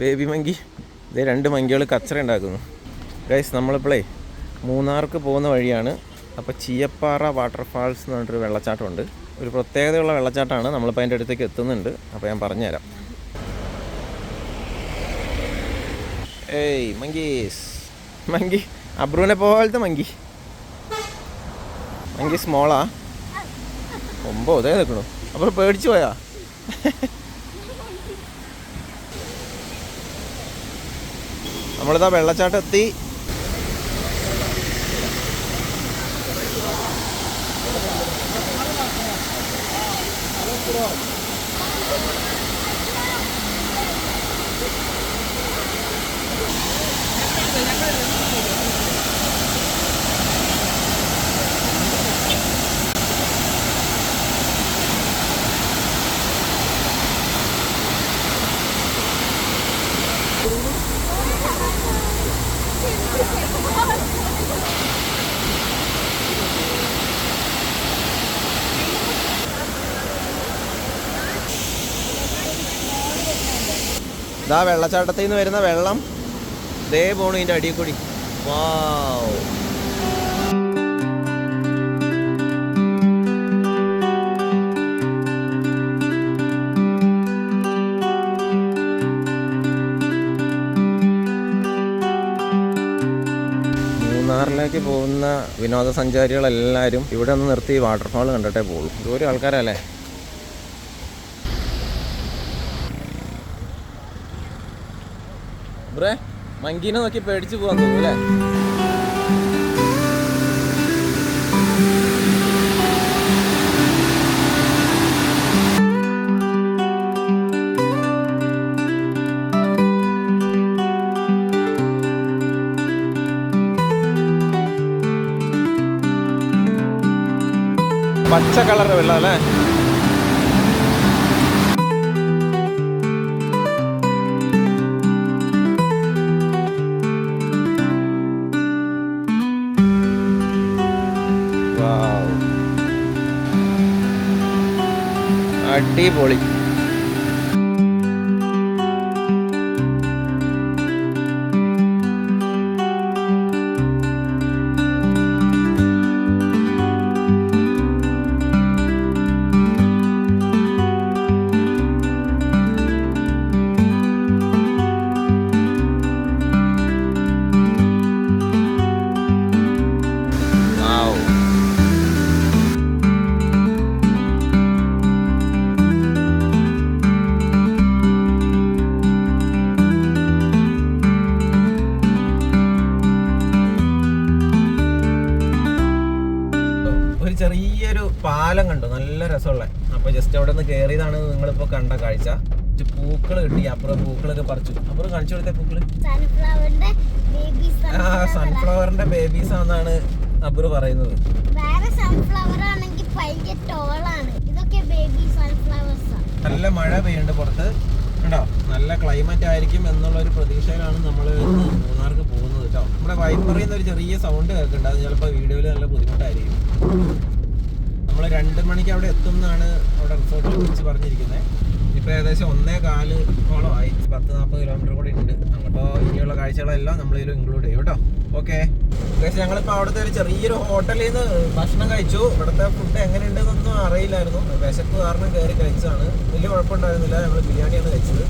Baby monkey ഇതേ രണ്ട് മങ്കികൾ കച്ചറ ഉണ്ടാക്കുന്നു. ഗൈസ് നമ്മളിപ്പോഴേ മൂന്നാർക്ക് പോകുന്ന വഴിയാണ്. അപ്പോൾ ചീയപ്പാറ വാട്ടർഫാൾസ് എന്ന് പറഞ്ഞിട്ടൊരു വെള്ളച്ചാട്ടമുണ്ട്. ഒരു പ്രത്യേകതയുള്ള വെള്ളച്ചാട്ടമാണ് നമ്മളിപ്പോൾ അതിന്റെ അടുത്തേക്ക് എത്തുന്നുണ്ട്. അപ്പോൾ ഞാൻ പറഞ്ഞുതരാം. ഏയ് മങ്കീസ് മങ്കി അബ്രുവിനെ പോലത്തെ മങ്കി മങ്കി സ്മോളാ ഒമ്പോ അതേ നിൽക്കണു അപ്പോൾ പേടിച്ചു പോയാ? നമ്മളിതാ വെള്ളച്ചാട്ടം എത്തി ഇതാ വെള്ളച്ചാട്ടത്തിൽ നിന്ന് വരുന്ന വെള്ളം. ദേ പോണു ഇതിന്റെ അടിയിൽ കൂടി. വാവ്. മൂന്നാറിലേക്ക് പോകുന്ന വിനോദസഞ്ചാരികളെല്ലാവരും ഇവിടെ ഒന്ന് നിർത്തി വാട്ടർഫാൾ കണ്ടിട്ടേ പോകുള്ളൂ ദൂരം ആൾക്കാരല്ലേ? ബ്രേ മങ്കീനെ നോക്കി പേടിച്ച് പോകാൻ തോന്നുന്നു പച്ച കളർ വെള്ളം അല്ലേ? അടിപൊളി. പാലം കണ്ടു. നല്ല രസമുള്ള. അപ്പൊ ജസ്റ്റ് അവിടെ നിന്ന് കയറിയതാണ് നിങ്ങളിപ്പോ കണ്ട കാഴ്ച. പൂക്കൾ കിട്ടി. അപ്പുറം പൂക്കളൊക്കെ പറിച്ചു. അപ്പുറം കാണിച്ചു കൊടുത്ത പൂക്കൾ. ആ സൺഫ്ലവറിന്റെ ബേബീസ് ആണെന്നാണ് അപ്പുറം പറയുന്നത്. നല്ല മഴ പെയ്യുന്നുണ്ട് പുറത്ത്. കേട്ടോ നല്ല ക്ലൈമറ്റ് ആയിരിക്കും എന്നുള്ള ഒരു പ്രതീക്ഷയിലാണ് നമ്മൾ മൂന്നാർക്ക് പോകുന്നത് കേട്ടോ നമ്മുടെ വൈപ്പറിയുന്ന ഒരു ചെറിയ സൗണ്ട് കേൾക്കുന്നുണ്ട് അത് ചിലപ്പോൾ വീഡിയോയിൽ നല്ല ബുദ്ധിമുട്ടായിരിക്കും. രണ്ട് മണിക്ക് അവിടെ എത്തും എന്നാണ് അവിടെ റിസോർട്ടിൽ വിളിച്ച് പറഞ്ഞിരിക്കുന്നത് ഇപ്പോൾ ഏകദേശം ഒന്നേ കാൽ ഓളം ആയി. പത്ത് നാൽപ്പത് കിലോമീറ്റർ കൂടി ഉണ്ട്. അങ്ങോട്ടോ ഇനിയുള്ള കാഴ്ചകളെല്ലാം നമ്മൾ ഇതിൽ ഇൻക്ലൂഡ് ചെയ്യും കേട്ടോ. ഓക്കെ ഏകദേശം ഞങ്ങളിപ്പോൾ അവിടുത്തെ ഒരു ചെറിയൊരു ഹോട്ടലിൽ നിന്ന് ഭക്ഷണം കഴിച്ചു. ഇവിടുത്തെ ഫുഡ് എങ്ങനെയുണ്ടെന്നൊന്നും അറിയില്ലായിരുന്നു. വിശപ്പ് കാരണം കയറി കഴിച്ചതാണ്. വലിയ കുഴപ്പമുണ്ടായിരുന്നില്ല. ഞങ്ങൾ ബിരിയാണിയാണ് കഴിച്ചത്.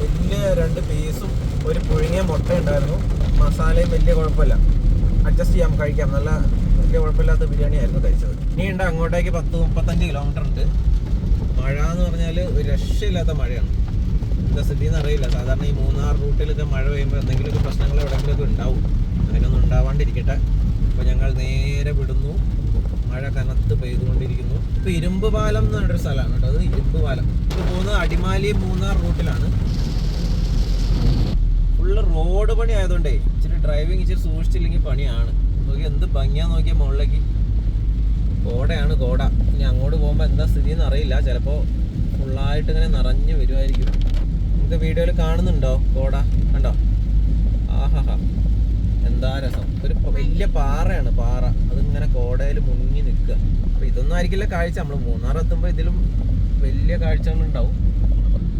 വലിയ രണ്ട് പീസും ഒരു പുഴുങ്ങിയ മുട്ട ഉണ്ടായിരുന്നു മസാലയും വലിയ കുഴപ്പമില്ല. അഡ്ജസ്റ്റ് ചെയ്യാം കഴിക്കാം. നല്ല വലിയ കുഴപ്പമില്ലാത്ത ബിരിയാണി ആയിരുന്നു കഴിച്ചത് ഉണ്ട് അങ്ങോട്ടേക്ക് പത്ത് മുപ്പത്തഞ്ച് കിലോമീറ്റർ ഉണ്ട്. മഴ എന്ന് പറഞ്ഞാൽ ഒരു രക്ഷയില്ലാത്ത മഴയാണ്. എന്താ സ്ഥിതി എന്ന് അറിയില്ല. സാധാരണ ഈ മൂന്നാർ റൂട്ടിലൊക്കെ മഴ പെയ്യുമ്പോൾ എന്തെങ്കിലുമൊക്കെ പ്രശ്നങ്ങൾ എവിടെയെങ്കിലുമൊക്കെ ഉണ്ടാവും. അങ്ങനെയൊന്നും ഉണ്ടാവാണ്ടിരിക്കട്ടെ. അപ്പോൾ ഞങ്ങൾ നേരെ വിടുന്നു. മഴ കനത്ത് പെയ്തുകൊണ്ടിരിക്കുന്നു. ഇപ്പോൾ ഇരുമ്പ് പാലം എന്ന് പറഞ്ഞൊരു സ്ഥലമാണ് കേട്ടോ. അത് ഇരുമ്പ് പാലം. ഇത് പോകുന്നത് അടിമാലി മൂന്നാർ റൂട്ടിലാണ്. ഫുള്ള് റോഡ് പണി ആയതുകൊണ്ടേ ഇച്ചിരി ഡ്രൈവിംഗ് ഇച്ചിരി സൂക്ഷിച്ചില്ലെങ്കിൽ പണിയാണ്. നോക്കി എന്ത് ഭംഗിയാ നോക്കിയ മുകളിലേക്ക്. കോടയാണ് കോട. ഇനി അങ്ങോട്ട് പോകുമ്പോൾ എന്താ സ്ഥിതി എന്ന് അറിയില്ല. ചിലപ്പോൾ ഫുള്ളായിട്ട് ഇങ്ങനെ നിറഞ്ഞു വരുമായിരിക്കും നിങ്ങൾക്ക് വീഡിയോയിൽ കാണുന്നുണ്ടോ കോട? കണ്ടോ? ആഹാ എന്താ രസം. ഒരു വലിയ പാറയാണ് പാറ. അതിങ്ങനെ കോടയിൽ മുങ്ങി നിൽക്കുക. അപ്പോൾ ഇതൊന്നും ആയിരിക്കില്ല കാഴ്ച. നമ്മൾ മൂന്നാർ എത്തുമ്പോൾ ഇതിലും വലിയ കാഴ്ചകളുണ്ടാവും.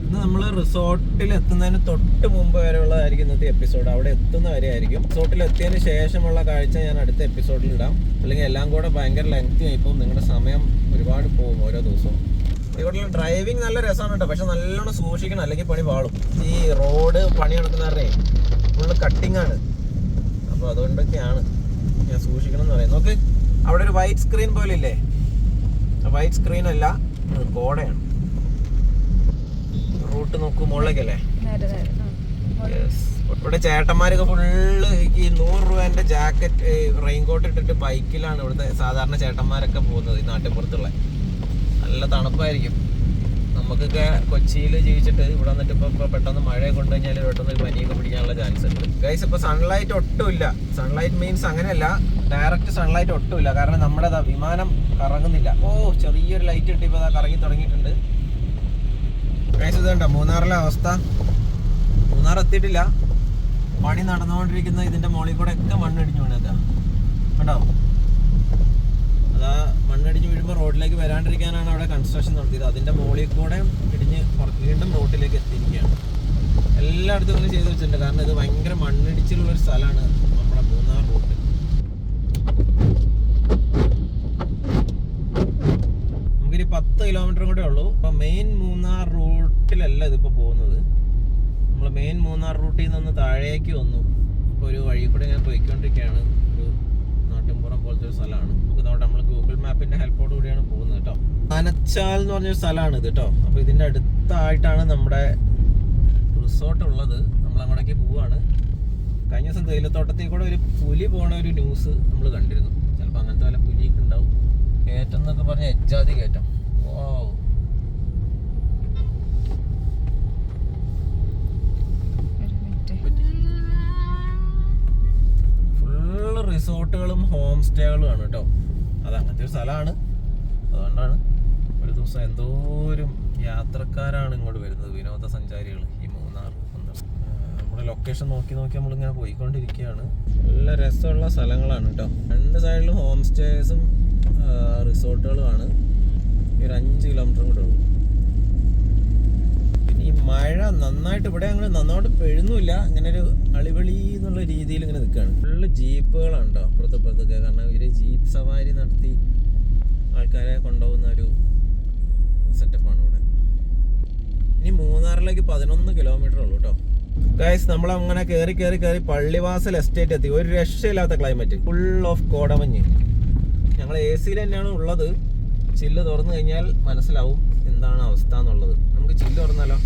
ഇന്ന് നമ്മൾ റിസോർട്ടിൽ എത്തുന്നതിന് തൊട്ട് മുമ്പ് വരെയുള്ളതായിരിക്കും ഇന്നത്തെ എപ്പിസോഡ്. അവിടെ എത്തുന്ന വരെ ആയിരിക്കും. റിസോർട്ടിൽ എത്തിയതിന് ശേഷമുള്ള കാഴ്ച ഞാൻ അടുത്ത എപ്പിസോഡിൽ ഇടാം. അല്ലെങ്കിൽ എല്ലാം കൂടെ ഭയങ്കര ലെങ്തി ആയിപ്പോൾ നിങ്ങളുടെ സമയം ഒരുപാട് പോകും ഓരോ ദിവസവും. ഇവിടെ ഡ്രൈവിംഗ് നല്ല രസമാണ് കേട്ടോ. പക്ഷെ നല്ലോണം സൂക്ഷിക്കണം. അല്ലെങ്കിൽ പണി പാളും. ഈ റോഡ് പണി നടക്കുന്നവരുടെ ഫുള്ള് കട്ടിംഗ് ആണ്. അപ്പോൾ അതുകൊണ്ടൊക്കെയാണ് ഞാൻ സൂക്ഷിക്കണം എന്ന് പറയുന്നത്. നോക്ക് അവിടെ ഒരു വൈറ്റ് സ്ക്രീൻ പോലെ ഇല്ലേ വൈറ്റ് സ്ക്രീൻ അല്ല കോടയാണ് റൂട്ട് നോക്കൂ മുകളിലേക്കല്ലേ. ഇവിടെ ചേട്ടന്മാരൊക്കെ ഫുള്ള് ഈ നൂറ് രൂപേന്റെ ജാക്കറ്റ് റെയിൻകോട്ട് ഇട്ടിട്ട് ബൈക്കിലാണ് ഇവിടുത്തെ സാധാരണ ചേട്ടന്മാരൊക്കെ പോകുന്നത് ഈ നാട്ടിൻപുറത്തുള്ള. നല്ല തണുപ്പായിരിക്കും. നമുക്കൊക്കെ കൊച്ചിയിൽ ജീവിച്ചിട്ട് ഇവിടെ വന്നിട്ട് ഇപ്പൊ പെട്ടെന്ന് മഴ കൊണ്ടു കഴിഞ്ഞാൽ പെട്ടെന്ന് ഒരു പനിയൊക്കെ പിടിക്കാനുള്ള ചാൻസ് ഉണ്ട്. ഗൈസ് ഇപ്പൊ സൺലൈറ്റ് ഒട്ടുമില്ല. സൺലൈറ്റ് മീൻസ് അങ്ങനെയല്ല. ഡയറക്റ്റ് സൺലൈറ്റ് ഒട്ടുമില്ല. കാരണം നമ്മുടെ വിമാനം കറങ്ങുന്നില്ല. ഓ ചെറിയൊരു ലൈറ്റ് ഇട്ട് ദാ കറങ്ങി തുടങ്ങിയിട്ടുണ്ട്. ഇതുണ്ടോ മൂന്നാറിലെ അവസ്ഥ. മൂന്നാർ എത്തിയിട്ടില്ല പണി നടന്നുകൊണ്ടിരിക്കുന്ന ഇതിന്റെ മുകളിൽ കൂടെ ഒക്കെ മണ്ണിടിഞ്ഞു വീണേക്ക. കണ്ടോ? അതാ മണ്ണിടിഞ്ഞ് വീഴുമ്പോൾ റോഡിലേക്ക് വരാണ്ടിരിക്കാനാണ് അവിടെ കൺസ്ട്രക്ഷൻ നടത്തിയത്. അതിന്റെ മുകളിൽ കൂടെ ഇടിഞ്ഞ് വീണ്ടും റോഡിലേക്ക് എത്തിയിരിക്കുകയാണ്. എല്ലായിടത്തും ഇങ്ങനെ ചെയ്ത് വെച്ചിട്ടുണ്ട്. കാരണം ഇത് ഭയങ്കര മണ്ണിടിച്ചിലുള്ള ഒരു സ്ഥലമാണ് നമ്മുടെ മൂന്നാർ റൂട്ട്. നമുക്കിനി പത്ത് കിലോമീറ്റർ കൂടെ ഉള്ളൂ. അപ്പൊ മെയിൻ മൂന്നാർ റൂട്ടിലല്ല ഇതിപ്പോൾ പോകുന്നത്. നമ്മൾ മെയിൻ മൂന്നാർ റൂട്ടിൽ നിന്ന് താഴേക്ക് വന്നു. ഇപ്പോൾ ഒരു വഴി കൂടെ ഞാൻ പോയിക്കൊണ്ടിരിക്കുകയാണ്. ഒരു നാട്ടിൻപുറം പോലത്തെ ഒരു സ്ഥലമാണ്. നമുക്ക് നമ്മൾ ഗൂഗിൾ മാപ്പിന്റെ ഹെൽപ്പോട് കൂടിയാണ് പോകുന്നത് കേട്ടോ. ആനച്ചാൽ എന്ന് പറഞ്ഞൊരു സ്ഥലമാണ് ഇത് കേട്ടോ. അപ്പോൾ ഇതിന്റെ അടുത്തായിട്ടാണ് നമ്മുടെ റിസോർട്ട് ഉള്ളത്. നമ്മൾ അങ്ങോട്ടേക്ക് പോവാണ്. കഴിഞ്ഞ ദിവസം തേയിലത്തോട്ടത്തിൽ കൂടെ ഒരു പുലി പോണ ഒരു ന്യൂസ് നമ്മൾ കണ്ടിരുന്നു. ചിലപ്പോൾ അങ്ങനത്തെ വല്ല പുലിയൊക്കെ ഉണ്ടാവും. കയറ്റം എന്നൊക്കെ പറഞ്ഞാൽ എജ്ജാതി കയറ്റം. ഓ ഒരു മിനിറ്റ് ഫുള്ള് റിസോർട്ടുകളും ഹോം സ്റ്റേകളും ആണ് കേട്ടോ. അത് അങ്ങനത്തെ ഒരു സ്ഥലമാണ്. അതുകൊണ്ടാണ് ഒരു ദിവസം എന്തോരം യാത്രക്കാരാണ് ഇങ്ങോട്ട് വരുന്നത് വിനോദസഞ്ചാരികൾ ഈ മൂന്നാർ. നമ്മുടെ ലൊക്കേഷൻ നോക്കി നോക്കി നമ്മളിങ്ങനെ പോയിക്കൊണ്ടിരിക്കുകയാണ്. നല്ല രസമുള്ള സ്ഥലങ്ങളാണ് കേട്ടോ. രണ്ട് സൈഡിലും ഹോം സ്റ്റേസും റിസോർട്ടുകളുമാണ് ഒരു അഞ്ച് കിലോമീറ്റർ കൂടെ ഉള്ളൂ. മഴ നന്നായിട്ട് ഇവിടെ അങ്ങനെ നന്നായിട്ട് പെഴുന്നുമില്ല ഇങ്ങനെ ഒരു അളിവളി എന്നുള്ള രീതിയിൽ ഇങ്ങനെ നിൽക്കുകയാണ്. ഫുള്ള് ജീപ്പുകളാണ് കേട്ടോ അപ്പുറത്ത് അപ്പുറത്തൊക്കെ കാരണം ഇവർ ജീപ്പ് സവാരി നടത്തി ആൾക്കാരെ കൊണ്ടുപോകുന്ന ഒരു സെറ്റപ്പാണ് ഇവിടെ. ഇനി മൂന്നാറിലേക്ക് പതിനൊന്ന് കിലോമീറ്റർ ഉള്ളൂ കേട്ടോ ഗൈസ് നമ്മൾ അങ്ങനെ കയറി കയറി കയറി പള്ളിവാസൽ എസ്റ്റേറ്റ് എത്തി. ഒരു രക്ഷയില്ലാത്ത ക്ലൈമറ്റ് ഫുൾ ഓഫ് കോടമഞ്ഞ്. ഞങ്ങൾ എ സിയിൽ തന്നെയാണ് ഉള്ളത്. ചില്ല് തുറന്നു കഴിഞ്ഞാൽ മനസ്സിലാവും എന്താണ് അവസ്ഥ എന്നുള്ളത്. നമുക്ക് ചില്ല് തുറന്നാലോ?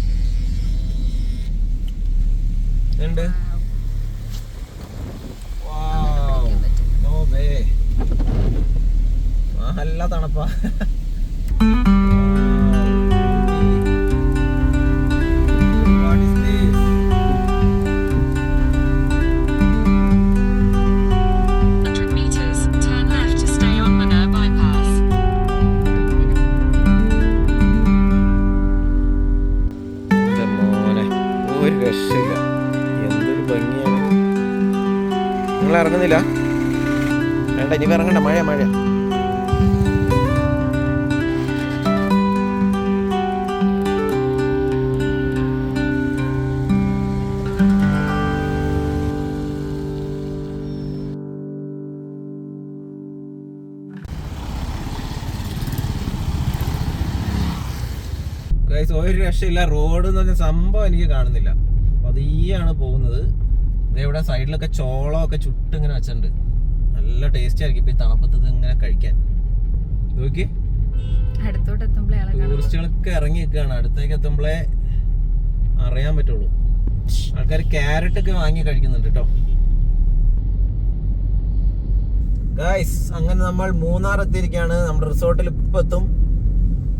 വേ. നല്ല തണുപ്പാ. വേണ്ട ഇനി ഇറങ്ങണ്ട മഴ മഴ ഒരു രക്ഷയില്ല. റോഡ് എന്ന് പറഞ്ഞ സംഭവം എനിക്ക് കാണുന്നില്ല. പതിയാണ് പോകുന്നത്. ഇവിടെ സൈഡിലൊക്കെ ചോളമൊക്കെ ചുട്ടിങ്ങനെ വെച്ചിട്ടുണ്ട്. നല്ല ടേസ്റ്റ് ആയിരിക്കും ഇപ്പൊ ഈ തണുപ്പത്ത് ഇങ്ങനെ കഴിക്കാൻ. നോക്കി അടുത്തോട്ട് ടൂറിസ്റ്റുകളൊക്കെ ഇറങ്ങി നിൽക്കുകയാണ് അടുത്തേക്ക് എത്തുമ്പോഴേ അറിയാൻ പറ്റുള്ളൂ. ആൾക്കാർ ക്യാരറ്റ് ഒക്കെ വാങ്ങി കഴിക്കുന്നുണ്ട് കേട്ടോ ഗായ്സ് അങ്ങനെ നമ്മൾ മൂന്നാർ എത്തിയിരിക്കുകയാണ് നമ്മുടെ റിസോർട്ടിൽ ഇപ്പം എത്തും.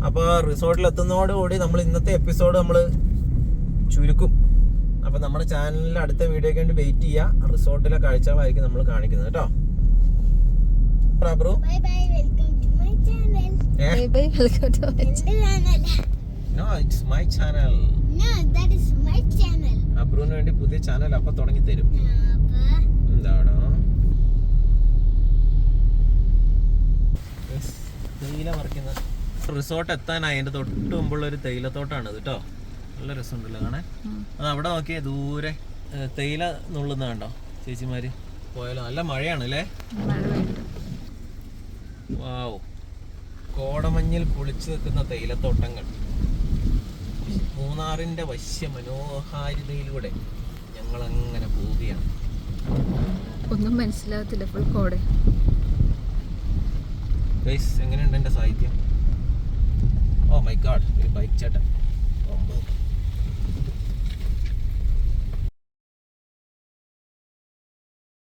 അപ്പോൾ റിസോർട്ടിൽ എത്തുന്നതോടുകൂടി നമ്മൾ ഇന്നത്തെ എപ്പിസോഡ് നമ്മൾ ചുരുക്കും. അപ്പോൾ നമ്മുടെ ചാനലിൽ അടുത്ത വീഡിയോയ്ക്ക് വേണ്ടി വെയിറ്റ് ചെയ്യുക റിസോർട്ടിലെ കാഴ്ചകളായിരിക്കും നമ്മൾ കാണിക്കുന്നത് കേട്ടോ bro. Bye bye welcome to my channel bye bye welcome to my channel no it's my channel no that is my channel അബ്രുവിന് വേണ്ടി പുതിയ ചാനൽ അപ്പൊ തുടങ്ങി തരും. അപ്പൊ എന്താണോ തേയില മറിക്കുന്ന റിസോർട്ട് എത്താനായി. അതിന്റെ തൊട്ട് മുമ്പുള്ള ഒരു തേയിലത്തോട്ടാണ് ഇത് കേട്ടോ നല്ല രസമുണ്ടല്ലോ കാണാൻ. അത് അവിടെ നോക്കിയ ദൂരെ തേയില നുള്ളുന്ന കണ്ടോ ചേച്ചിമാര്? പോയാലോ? നല്ല മഴയാണ് അല്ലേ? വാവ്. കോടമഞ്ഞിൽ കുളിച്ചു നിൽക്കുന്ന തേയിലത്തോട്ടങ്ങൾ. മൂന്നാറിന്റെ വശ്യ മനോഹാരിതയിലൂടെ ഞങ്ങൾ അങ്ങനെ പോവുകയാണ്. ഒന്നും മനസ്സിലാകത്തില്ല ഫുൾ കോടെ. എങ്ങനെയുണ്ട് എന്റെ സാഹിത്യം? ഓ മൈ ഗാഡ് ഒരു ബൈക്ക് ചേട്ടൻ.